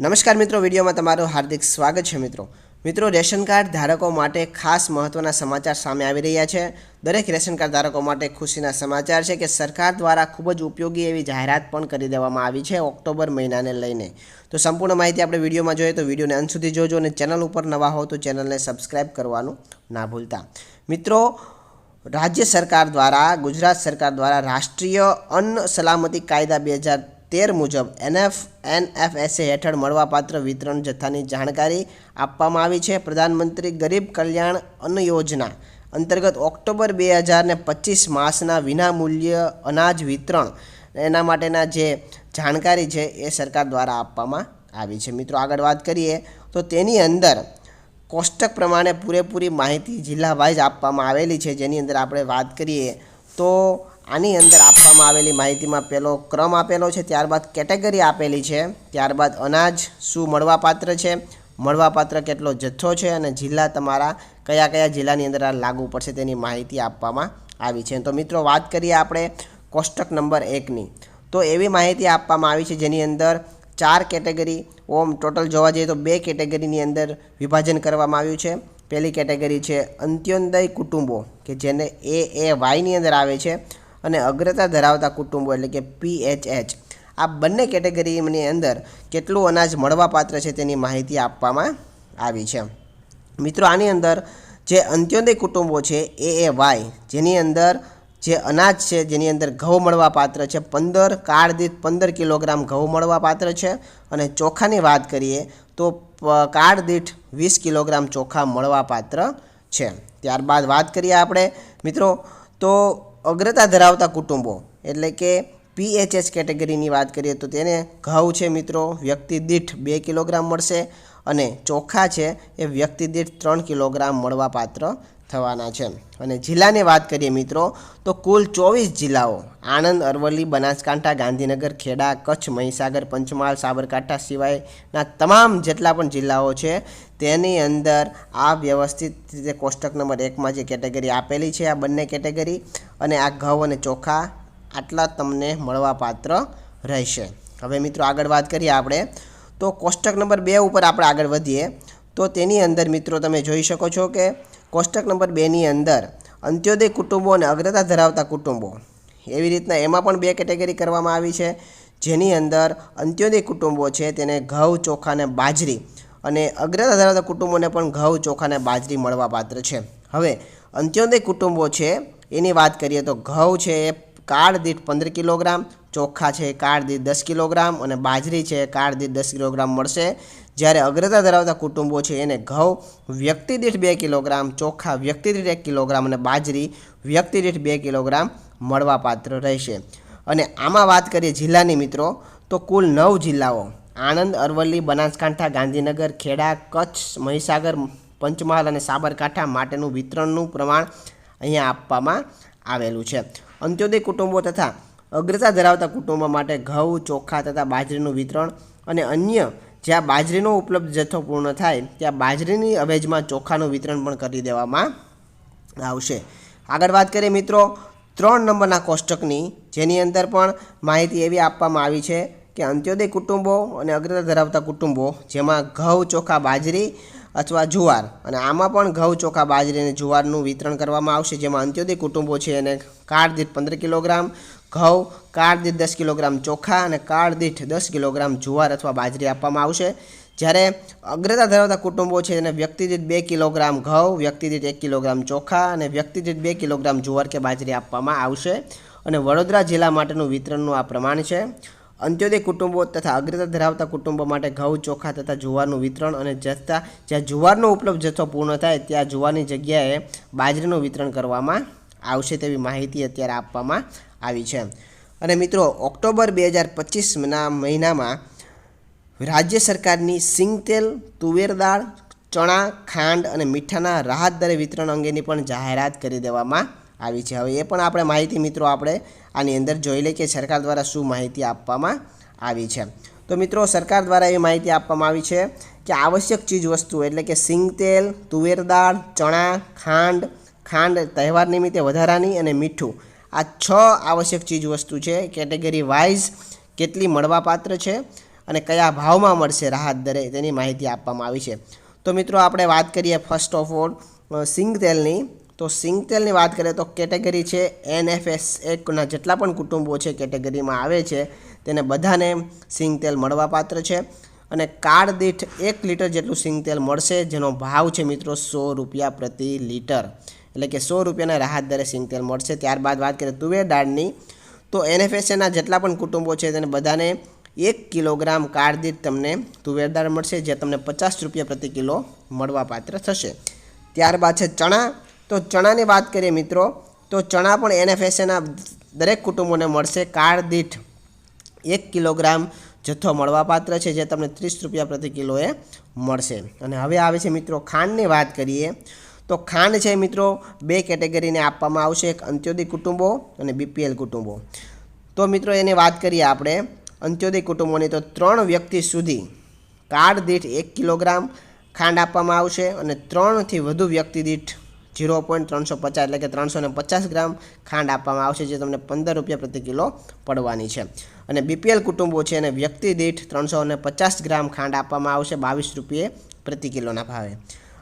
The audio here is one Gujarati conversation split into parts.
નમસ્કાર મિત્રો, વિડીયોમાં તમારું હાર્દિક સ્વાગત છે મિત્રો. મિત્રો, રેશન કાર્ડ ધારકો માટે ખાસ મહત્ત્વના સમાચાર સામે આવી રહ્યા છે. દરેક રેશન કાર્ડ ધારકો માટે ખુશીના સમાચાર છે કે સરકાર દ્વારા ખૂબ જ ઉપયોગી એવી જાહેરાત પણ કરી દેવામાં આવી છે ઓક્ટોબર મહિનાને લઈને. તો સંપૂર્ણ માહિતી આપણે વિડીયોમાં જોઈએ તો વિડીયોને અંત સુધી જોજો અને ચેનલ ઉપર નવા હો તો ચેનલને સબસ્ક્રાઈબ કરવાનું ના ભૂલતા. મિત્રો, રાજ્ય સરકાર દ્વારા, ગુજરાત સરકાર દ્વારા રાષ્ટ્રીય અન્ન સલામતી કાયદા બે હજાર તેર મુજબ એનએફ, એનએફએસએ હેઠળ મળવાપાત્ર વિતરણ જથ્થાની જાણકારી આપવામાં આવી છે. પ્રધાનમંત્રી ગરીબ કલ્યાણ અન્ન યોજના અંતર્ગત ઓક્ટોબર બે હજારને પચીસ માસના વિનામૂલ્ય અનાજ વિતરણ એના માટેના જે જાણકારી છે એ સરકાર દ્વારા આપવામાં આવી છે. મિત્રો, આગળ વાત કરીએ તો તેની અંદર કોષ્ટક પ્રમાણે પૂરેપૂરી માહિતી જિલ્લા વાઇઝ આપવામાં આવેલી છે. જેની અંદર આપણે વાત કરીએ તો આની અંદર આપવામાં આવેલી માહિતીમાં પહેલો ક્રમ આપેલો છે, ત્યારબાદ કેટેગરી આપેલી છે, ત્યારબાદ અનાજ શું મળવાપાત્ર છે, મળવાપાત્ર કેટલો જથ્થો છે અને જિલ્લા તમારા કયા કયા જિલ્લાની અંદર લાગુ પડશે તેની માહિતી આપવામાં આવી છે. તો મિત્રો, વાત કરીએ આપણે કોષ્ટક નંબર એકની. તો એવી માહિતી આપવામાં આવી છે જેની અંદર ચાર કેટેગરી, ઓમ ટોટલ જોવા જઈએ તો બે કેટેગરીની અંદર વિભાજન કરવામાં આવ્યું છે. પહેલી કેટેગરી છે અંત્યોદય કુટુંબો, કે જેને એ એ વાયની અંદર આવે છે. અને અગ્રતા ધરાવતા કુટુંબો એટલે કે પીએચએચ આ બંને કેટેગરીની અંદર કેટલું અનાજ મળવાપાત્ર છે તેની માહિતી આપવામાં આવી છે. મિત્રો, આની અંદર જે અંત્યોદય કુટુંબો છે, એ એ વાય, જેની અંદર જે અનાજ છે, જેની અંદર ઘઉં મળવા પાત્ર છે, પંદર કાળ દીઠ પંદર કિલોગ્રામ ઘઉં મળવા પાત્ર છે. અને ચોખાની વાત કરીએ તો કાળ દીઠ વીસ કિલોગ્રામ ચોખા મળવા પાત્ર છે. ત્યારબાદ વાત કરીએ આપણે, મિત્રો, તો અગ્રતા ધરાવતા કુટુંબો, એટલે કે પીએચએસ કેટેગરીની વાત કરીએ તો તેને ઘઉં છે મિત્રો, વ્યક્તિ દીઠ બે કિલોગ્રામ મળશે. અને ચોખા છે એ વ્યક્તિ દીઠ ત્રણ કિલોગ્રામ મળવાપાત્ર થવાના છે. અને જિલ્લાની વાત કરીએ મિત્રો, તો કુલ ચોવીસ જિલ્લાઓ, આણંદ, અરવલ્લી, બનાસકાંઠા, ગાંધીનગર, ખેડા, કચ્છ, મહીસાગર, પંચમહાલ, સાબરકાંઠા સિવાયના તમામ જેટલા પણ જિલ્લાઓ છે, તેની અંદર આ વ્યવસ્થિત રીતે કોષ્ટક નંબર એકમાં જે કેટેગરી આપેલી છે, આ બંને કેટેગરી અને આ ઘઉં અને ચોખા, આટલા તમને મળવાપાત્ર રહેશે. હવે મિત્રો આગળ વાત કરીએ આપણે. તો કોષ્ટક નંબર બે ઉપર આપણે આગળ વધીએ. તો તેની અંદર મિત્રો તમે જોઈ શકો છો કે કોષ્ટક નંબર બેની અંદર અંત્યોદય કુટુંબો અને અગ્રતા ધરાવતા કુટુંબો. એવી રીતના એમાં પણ બે કેટેગરી કરવામાં આવી છે. જેની અંદર અંત્યોદય કુટુંબો છે તેને ઘઉં, ચોખા અને બાજરી અને અગ્રતા ધરાવતા કુટુંબોને પણ ઘઉં, ચોખા અને બાજરી મળવાપાત્ર છે. હવે અંત્યોદય કુટુંબો છે, એની વાત કરીએ તો ઘઉં છે એ કાળ દીઠ પંદર કિલોગ્રામ ચોખા છે કાળ દીઠ દસ કિલોગ્રામ અને બાજરી છે કાળ દીઠ દસ કિલોગ્રામ મળશે. જ્યારે અગ્રતા ધરાવતા કુટુંબો છે, એને ઘઉં વ્યક્તિ દીઠ બે કિલોગ્રામ, ચોખા વ્યક્તિ દીઠ એક કિલોગ્રામ અને બાજરી વ્યક્તિ દીઠ બે કિલોગ્રામ મળવાપાત્ર રહેશે. અને આમાં વાત કરીએ જિલ્લાની મિત્રો, તો કુલ નવ જિલ્લાઓ. આણંદ, અરવલ્લી, બનાસકાંઠા, ગાંધીનગર, ખેડા, કચ્છ, મહીસાગર, પંચમહાલ અને સાબરકાંઠા માટેનું વિતરણનું પ્રમાણ અહીંયા આપવામાં આવેલું છે. અંત્યોદય કુટુંબો તથા અગ્રતા ધરાવતા કુટુંબો માટે ઘઉં, ચોખા તથા બાજરીનું વિતરણ અને અન્ય જ્યાં બાજરીનો ઉપલબ્ધ જથ્થો પૂર્ણ થાય, ત્યાં બાજરીની અવેજમાં ચોખાનું વિતરણ પણ કરી દેવામાં આવશે. આગળ વાત કરીએ મિત્રો, ત્રણ નંબરના કોષ્ટકની, જેની અંદર પણ માહિતી એવી આપવામાં આવી છે કે અંત્યોદય કુટુંબો અને અગ્રતા ધરાવતા કુટુંબો, જેમાં ઘઉં, ચોખા, બાજરી અથવા જુવાર. અને આમાં પણ ઘઉં, ચોખા, બાજરી અને જુવારનું વિતરણ કરવામાં આવશે, જેમાં અંત્યોદય કુટુંબો છે એને કાર્ડ દીઠ પંદર કિલોગ્રામ ઘઉં કાર્ડ દીઠ દસ કિલોગ્રામ ચોખા અને કાર્ડ દીઠ દસ કિલોગ્રામ જુવાર અથવા બાજરી આપવામાં આવશે. જ્યારે અગ્રતા ધરાવતા કુટુંબો છે એને વ્યક્તિ દીઠ બે કિલોગ્રામ ઘઉં વ્યક્તિ દીઠ એક કિલોગ્રામ ચોખા અને વ્યક્તિ દીઠ બે કિલોગ્રામ જુવાર કે બાજરી આપવામાં આવશે. અને વડોદરા જિલ્લા માટેનું વિતરણનું આ પ્રમાણ છે. અંત્યોદય કુટુંબો તથા અગ્રતા ધરાવતા કુટુંબો માટે ઘઉં, ચોખા તથા જુવારનું વિતરણ અને જથ્થા, જ્યાં જુવારનો ઉપલબ્ધ જથ્થો પૂર્ણ થાય, ત્યાં જુવારની જગ્યાએ બાજરીનું વિતરણ કરવામાં આવશે તેવી માહિતી અત્યારે આપવામાં આવી છે. અને મિત્રો, ઓક્ટોબર બે હજાર પચીસના મહિનામાં રાજ્ય સરકારની સિંગતેલ તુવેર દાળ, ચણા, ખાંડ અને મીઠાના રાહત દરે વિતરણ અંગેની પણ જાહેરાત કરી દેવામાં આવી છે. હવે એ પણ આપણે માહિતી મિત્રો આપણે આની અંદર જોઈ લઈએ કે સરકાર દ્વારા શું માહિતી આપવામાં આવી છે. તો મિત્રો સરકાર દ્વારા એ માહિતી આપવામાં આવી છે કે આવશ્યક ચીજવસ્તુઓ એટલે કે સિંગતેલ તુવેર દાળ, ચણા, ખાંડ ખાંડ તહેવાર નિમિત્તે વધારાની અને મીઠું. આ છ આવશ્યક ચીજવસ્તુ છે. કેટેગરી વાઇઝ કેટલી મળવાપાત્ર છે અને કયા ભાવમાં મળશે રાહત દરે તેની માહિતી આપવામાં આવી છે. તો મિત્રો આપણે વાત કરીએ ફર્સ્ટ ઓફ ઓલ સિંગ તેલની. તો સિંગ તેલની વાત કરીએ તો કેટેગરી છે એનએફએસ એકના જેટલા પણ કુટુંબો છે કેટેગરીમાં આવે છે તેને બધાને સિંગતેલ મળવાપાત્ર છે. અને કાર્ડ દીઠ એક લીટર જેટલું સિંગ તેલ મળશે જેનો ભાવ છે મિત્રો સો રૂપિયા પ્રતિ લીટર. એટલે કે સો રૂપિયાના રાહત દરે સિંગ તેલ મળશે. ત્યારબાદ વાત કરીએ તુવેર દાળની, તો એનએફએસએના જેટલા પણ કુટુંબો છે તેને બધાને એક કિલોગ્રામ કાર્ડ દીઠ તમને તુવેર દાળ મળશે જે તમને પચાસ રૂપિયા પ્રતિ કિલો મળવાપાત્ર થશે. ત્યારબાદ છે ચણા તો ચણાની વાત કરીએ મિત્રો, તો ચણા પણ એનએફએસએના દરેક કુટુંબોને મળશે. કાર્ડ દીઠ એક કિલોગ્રામ જથ્થો મળવાપાત્ર છે, જે તમને ત્રીસ રૂપિયા પ્રતિ કિલોએ મળશે. અને હવે આવે છે મિત્રો ખાંડની વાત કરીએ, તો ખાંડ છે મિત્રો બે કેટેગરીને આપવામાં આવશે. એક અંત્યોદય કુટુંબો અને બીપીએલ કુટુંબો. તો મિત્રો એની વાત કરીએ આપણે, અંત્યોદય કુટુંબોની તો ત્રણ વ્યક્તિ સુધી કાર્ડ દીઠ એક કિલોગ્રામ ખાંડ આપવામાં આવશે અને ત્રણથી વધુ વ્યક્તિ દીઠ ઝીરો પોઈન્ટ ત્રણસો પચાસ એટલે કે ત્રણસો પચાસ ગ્રામ ખાંડ આપવામાં આવશે, જે તમને પંદર રૂપિયા પ્રતિ કિલો પડવાની છે. અને બીપીએલ કુટુંબો છે અને વ્યક્તિ દીઠ ત્રણસો પચાસ ગ્રામ ખાંડ આપવામાં આવશે, બાવીસ રૂપિયે પ્રતિ કિલોના ભાવે.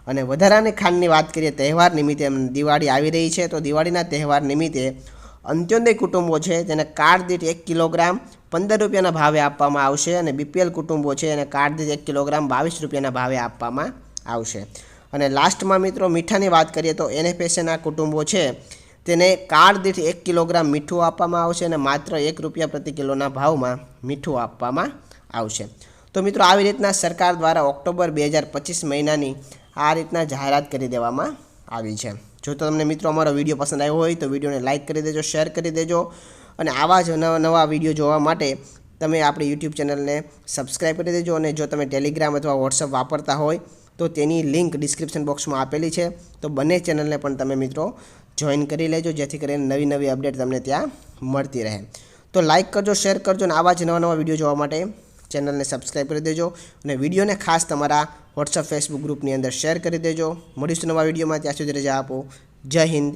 અને વધારાની ખાંડની વાત કરીએ, તહેવાર નિમિત્તે દિવાળી આવી રહી છે, તો દિવાળીના તહેવાર નિમિત્તે અંત્યોદય કુટુંબો છે તેને કાર્ડ દીઠ એક કિલોગ્રામ પંદર રૂપિયાના ભાવે આપવામાં આવશે અને બીપીએલ કુટુંબો છે એને કાર્ડ દીઠ એક કિલોગ્રામ બાવીસ રૂપિયાના ભાવે આપવામાં આવશે. અને લાસ્ટમાં મિત્રો મીઠાની વાત કરીએ તો એનએફએસએના કુટુંબો છે, તેને કાર દીઠ એક કિલોગ્રામ મીઠું આપવામાં આવશે અને માત્ર એક રૂપિયા પ્રતિ કિલોના ભાવમાં મીઠું આપવામાં આવશે. તો મિત્રો આવી રીતના સરકાર દ્વારા ઓક્ટોબર બે હજાર પચીસ મહિનાની આ રીતના જાહેરાત કરી દેવામાં આવી છે. જો તમને મિત્રો અમારો વીડિયો પસંદ આવ્યો હોય તો વિડીયોને લાઇક કરી દેજો, શેર કરી દેજો અને આવા જ નવા નવા વીડિયો જોવા માટે તમે આપણી યુટ્યુબ ચેનલને સબસ્ક્રાઈબ કરી દેજો અને જો તમે ટેલિગ્રામ અથવા વોટ્સઅપ વાપરતા હોય તો તેની લિંક ડિસ્ક્રિપ્શન બોક્સમાં આપેલી છે. તો બંને ચેનલને પણ તમે મિત્રો જોઈન કરી લેજો, જેથી કરીને નવી નવી અપડેટ તમને ત્યાં મળતી રહે. તો લાઇક કરજો, શેર કરજો અને આવા જ નવા નવા વીડિયો જોવા માટે ચેનલને સબસ્ક્રાઈબ કરી દેજો અને વિડીયોને ખાસ તમારા વોટ્સઅપ ફેસબુક ગ્રુપની અંદર શેર કરી દેજો. મળીશું નવા વિડીયોમાં. ત્યાં સુધી રજા આપો. જય હિન્દ,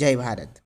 જય ભારત.